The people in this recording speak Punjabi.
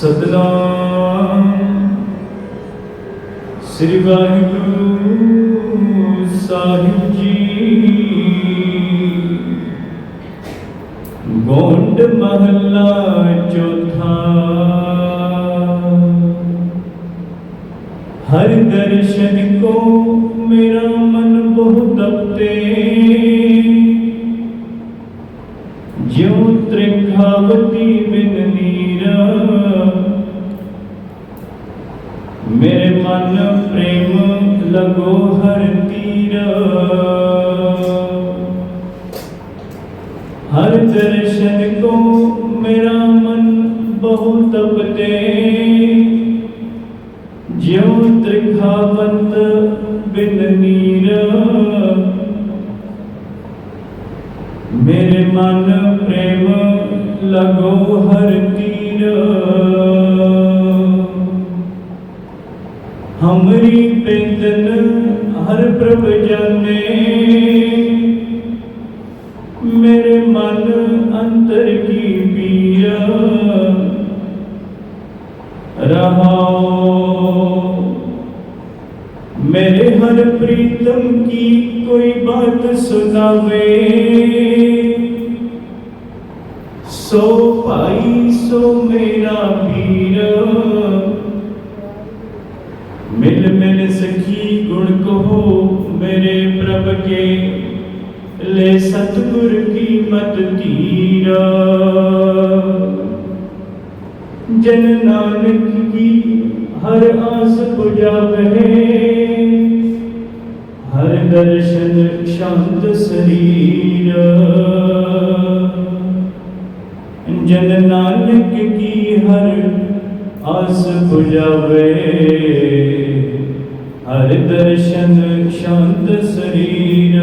ਸਤਨਾਮ ਸ੍ਰੀ ਵਾਹਿਗੁਰੂ ਸਾਹਿਬ ਜੀ। ਗੋਂਡ ਮਹੱਲਾ ਚੌਥਾ। ਹਰ ਦਰਸ਼ਨ ਕੋ ਮੇਰਾ ਮਨ ਬਹੁਤ ਤਪਤੇ। ਜਿਉ ਤ੍ਰਿਖਾਵਤੀ ਬਿਨ ਨੀਰਾ ਮੇਰੇ ਮਨ ਪ੍ਰੇਮ ਲਗੋ ਹਰ ਤੀਰ ਹਰ ਦਰਸ਼ਨ ਕੋ ਮੇਰਾ ਮਨ ਬਹੁਤ ਤਪਤੇ ਜਿਉ ਤ੍ਰਿਖਾਵੰਤ ਬਿਨ ਨੀਰ ਮੇਰੇ ਮਨ ਪ੍ਰੇਮ ਲਗੋ ਹਰ ਤੀਰ। ਹਮਰੀ ਪਿੰਦਨ ਹਰ ਪ੍ਰਭ ਜਾਣੇ। ਮੇਰੇ ਮਨ ਅੰਤਰ ਕੀ ਪੀਆ ਰਹਾਓ। ਮੇਰੇ ਹਰ ਪ੍ਰੀਤਮ ਕੀ ਕੋਈ ਬਾਤ ਸੁਣਾਵੇ। ਸੋ ਭਾਈ, ਸੋ ਮੇਰਾ ਵੀਰ ਮਿਲ ਮਿਲ ਸਖੀ ਗੁਣ ਕਹੋ ਮੇਰੇ ਪ੍ਰਭ ਕੇ। ਲੈ ਸਤਗੁਰ ਕੀ ਮਤ ਧੀਰ। ਜਨ ਨਾਨਕ ਕੀ ਹਰ ਆਸ ਪੁਜਾਵੇ। ਹਰ ਦਰਸ਼ਨ ਸ਼ਾਂਤ ਸਰੀਰ। ਜਨ ਨਾਨਕ ਕੀ ਹਰ ਆਸ 부ਜਾਵੇ ਹਰ ਦਰਸ਼ਨ ਸ਼ਾਂਤ ਸਰੀਰ।